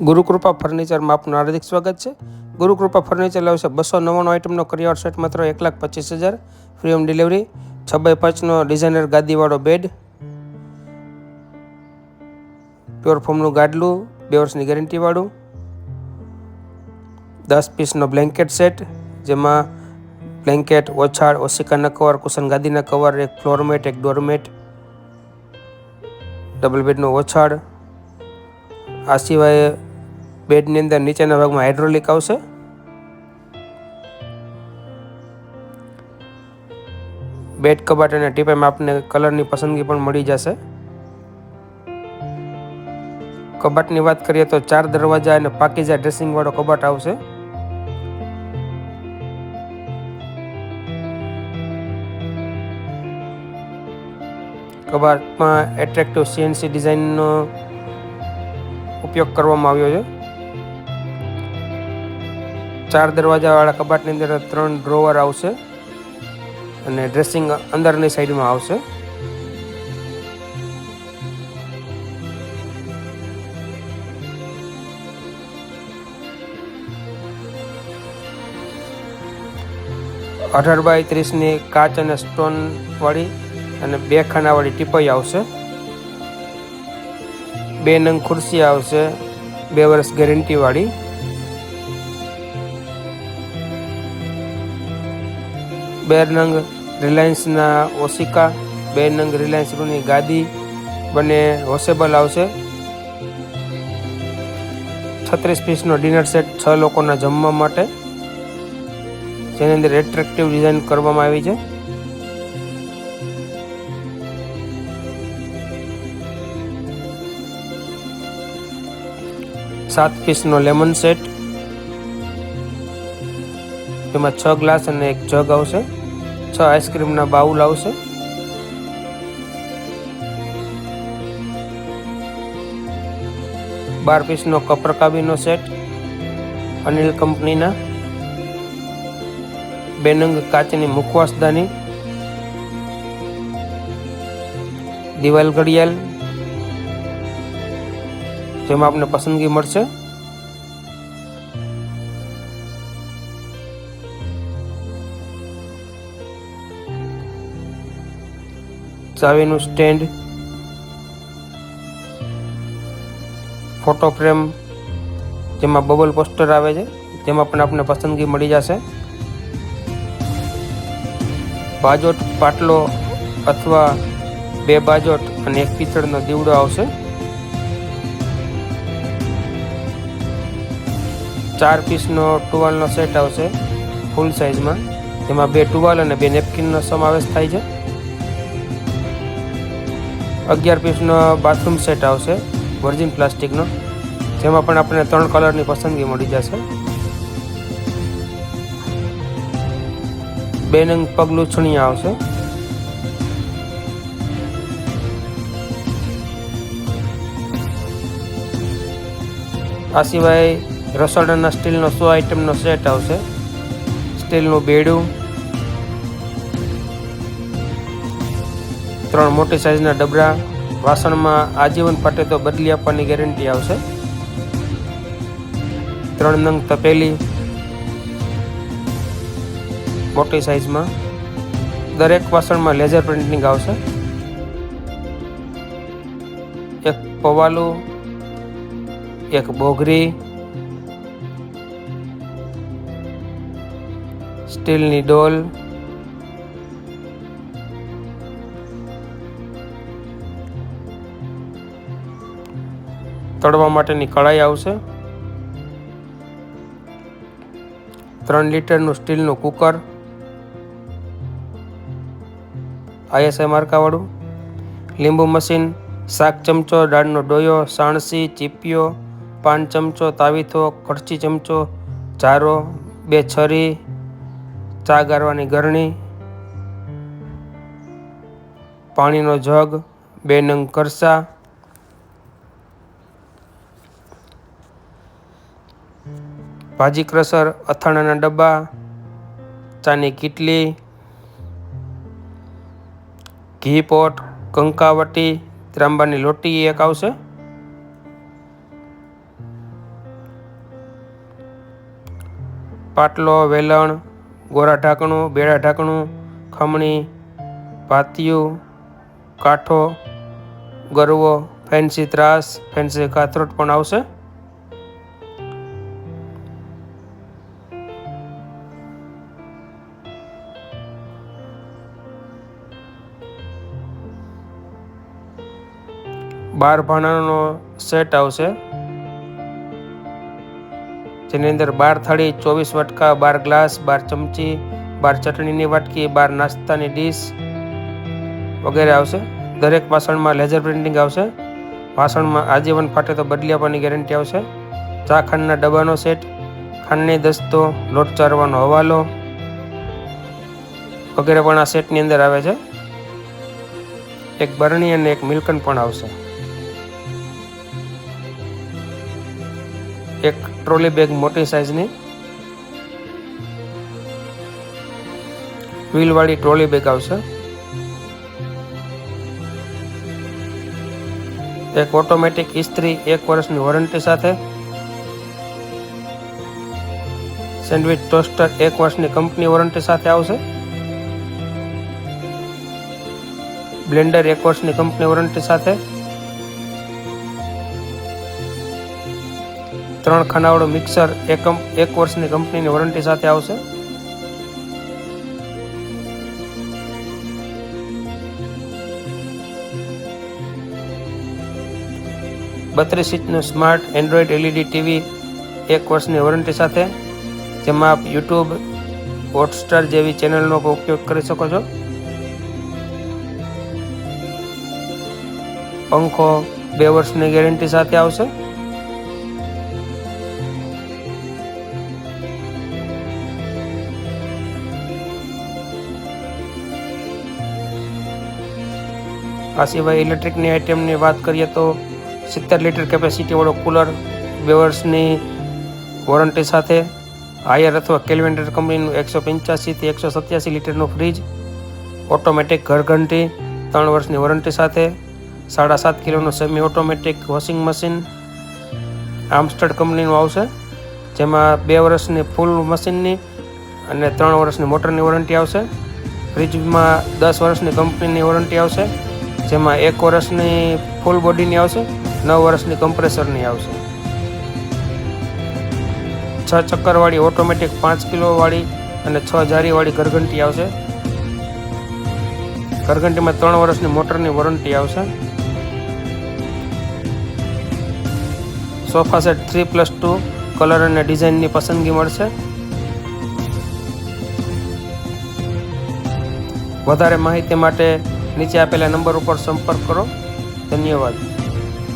ગુરુકૃપા ફર્નિચરમાં આપનું હાર્દિક સ્વાગત છે. ગુરુકૃપા ફર્નિચર લાવશે બસો નવ્વાણું આઇટમનો કરિયાવર સેટ માત્ર એક લાખ પચીસ હજાર. ફ્રી હોમ ડિલિવરી છ બાય પાંચનો ડિઝાઇનર ગાદીવાળો બેડ પ્યોર ફોમનું ગાડલું, બે વર્ષની ગેરંટીવાળું દસ પીસનો બ્લેન્કેટ સેટ જેમાં બ્લેન્કેટ ઓછાળ ઓશિકાના કવર કુશન ગાદીના કવર એક ફ્લોરમેટ એક ડોરમેટ ડબલ બેડનો ઓછાળ. આ સિવાય બેડની અંદર નીચેના ભાગમાં હાઇડ્રોલિક આવશે. બેડ કબાટ અને ટીપામાં આપને કલરની પસંદગી પણ મળી જશે. કબાટની વાત કરીએ તો ચાર દરવાજા અને પાકીજા ડ્રેસિંગ વાળો કબાટ આવશે. કબાટમાં એટ્રેક્ટિવ સીએનસી ડિઝાઇનનો ઉપયોગ કરવામાં આવ્યો છે. ચાર દરવાજાવાળા કબાટની અંદર ત્રણ ડ્રોવર આવશે અને ડ્રેસિંગ અંદરની સાઈડમાં આવશે. અઢાર બાય ત્રીસની કાચ અને સ્ટોન વાળી અને બે ખાનાવાળી ટીપાઈ આવશે. બે નંગ ખુરશી આવશે, બે વર્ષ ગેરંટી વાળી બે નંગ રિલાયન્સના ઓશિકા બે નંગ રિલાયન્સ રૂની ગાદી બંને વોશેબલ આવશે. છત્રીસ પીસનો ડિનર સેટ છ લોકોના જમવા માટે, જેની અંદર એટ્રેક્ટિવ ડિઝાઇન કરવામાં આવી છે. સાત પીસનો લેમન સેટ તેમાં છ ગ્લાસ અને એક જગ આવશે. છ આઈસ્ક્રીમના બાઉલ આવશે. બાર પીસનો કપર કાબીનો સેટ, અનિલ કંપનીના, બેનંગ કાચની મુખવાસદાની દિવાલ ઘડિયાળ, જેમાં આપને પસંદગી મળશે. ચાવીનું સ્ટેન્ડ, ફોટો ફ્રેમ, જેમાં બબલ પોસ્ટર આવે છે તેમાં પણ આપને પસંદગી મળી જશે. બાજોટ પાટલો અથવા બે બાજોટ અને એક પિત્તળનો દીવડો આવશે. ચાર પીસનો ટુવાલનો સેટ આવશે, ફૂલ સાઇઝમાં જેમાં બે ટુવાલ અને બે નેપકિનનો સમાવેશ થાય છે. અગિયાર પીસનો બાથરૂમ સેટ આવશે વર્જિન પ્લાસ્ટિકનો જેમાં પણ આપણને ત્રણ કલરની પસંદગી મળી જશે. બે નંગ પગલું લૂછણી આવશે. આ સિવાય રસોડાના સ્ટીલનો સો આઇટમનો સેટ આવશે. સ્ટીલનું બેડું ત્રણ મોટી સાઇઝના ડબરા વાસણમાં આજીવન પાટે તો બદલી આપવાની ગેરંટી આવશે. ત્રણ નંગ તપેલી મોટી સાઇઝમાં દરેક વાસણમાં લેઝર પ્રિન્ટિંગ આવશે. એક પવાલું, એક બોઘરી સ્ટીલની ડોલ તળવા માટેની કઢાઈ આવશે. ત્રણ લીટરનું સ્ટીલનું કુકર, આઈએસઆઈ માર્કાવાળું, લીંબુ મશીન, શાક ચમચો, દાળનો ડોયો, સાણસી, ચીપિયો, પાન ચમચો, તાવીથો કડચી ચમચો જારો બે છરી, ચા ગારવાની ગરણી, પાણીનો જગ, બે નંગ કરસા ભાજી ક્રશર, અથાણાના ડબ્બા, ચાની કીટલી, ઘી પોટ, કંકાવટી, ત્રાંબાની લોટી એક આવશે. પાટલો, વેલણ, ગોરા ઢાંકણું બેડા ઢાંકણું, ખમણી, ભાતિયું, કાંઠો, ગરવો, ફેન્સી ત્રાસ, ફેન્સી કાથરોટ પણ આવશે. બાર ભાણાનો સેટ આવશે. જેની અંદર બાર થાળી, ચોવીસ વટકા, બાર ગ્લાસ, બાર ચમચી, બાર ચટણીની વાટકી, બાર નાસ્તાની ડીશ વગેરે આવશે. દરેક વાસણમાં લેઝર પ્રિન્ટિંગ આવશે. વાસણમાં આજીવન ફાટે તો બદલી આપવાની ગેરંટી આવશે. ચા ખાંડના ડબ્બાનો સેટ ખાંડની દસ્તો, લોટ ચારવાનો હવાલો વગેરે પણ આ સેટની અંદર આવે છે. એક બરણી અને એક મિલ્કન પણ આવશે. એક ટ્રોલી બેગ મોટી સાઇઝની. વ્હીલવાળી ટ્રોલી બેગ આવશે. એક ઓટોમેટિક ઇસ્ત્રી એક વર્ષની વોરંટી સાથે. સેન્ડવિચ ટોસ્ટર એક વર્ષની કંપની વોરંટી સાથે આવશે. બ્લેન્ડર એક વર્ષની કંપની વોરંટી સાથે. ત્રણ ખાનાવાળું મિક્સર એક એક વર્ષની કંપનીની વોરંટી સાથે આવશે. બત્રીસ ઇંચનું સ્માર્ટ એન્ડ્રોઈડ એલઈડી ટીવી એક વર્ષની વોરંટી સાથે, જેમાં આપ યુટ્યુબ, હોટસ્ટાર જેવી ચેનલનો ઉપયોગ કરી શકો છો. પંખો બે વર્ષની ગેરંટી સાથે આવશે. આ સિવાય ઇલેક્ટ્રિકની આઇટમની વાત કરીએ તો સિત્તેર લીટર કેપેસિટીવાળો કુલર બે વર્ષની વોરંટી સાથે, હાયર અથવા કેલ્વેન્ડર કંપનીનું એકસો પંચ્યાસીથી એકસો સત્યાસી લીટરનું ફ્રીજ, ઓટોમેટિક ઘરઘંટી, ત્રણ વર્ષની વોરંટી સાથે, સાડા સાત કિલોનું semi automatic washing machine Amstrad કંપનીનું આવશે, જેમાં બે વર્ષની ફૂલ મશીનની અને ત્રણ વર્ષની મોટરની વોરંટી આવશે. ફ્રીજમાં દસ વર્ષની કંપનીની વોરંટી આવશે. જેમાં એક વર્ષની ફૂલ બોડીની આવશે, નવ વર્ષની કમ્પ્રેસરની આવશે. છ ચક્કરવાળી ઓટોમેટિક પાંચ કિલોવાળી અને છ જારીવાળી ઘરઘંટી આવશે. ઘરઘંટીમાં ત્રણ વર્ષની મોટરની વોરંટી આવશે. Sofa set three plus two colour અને ડિઝાઇનની પસંદગી મળશે. વધારે માહિતી માટે નીચે આપેલા નંબર ઉપર સંપર્ક કરો. ધન્યવાદ.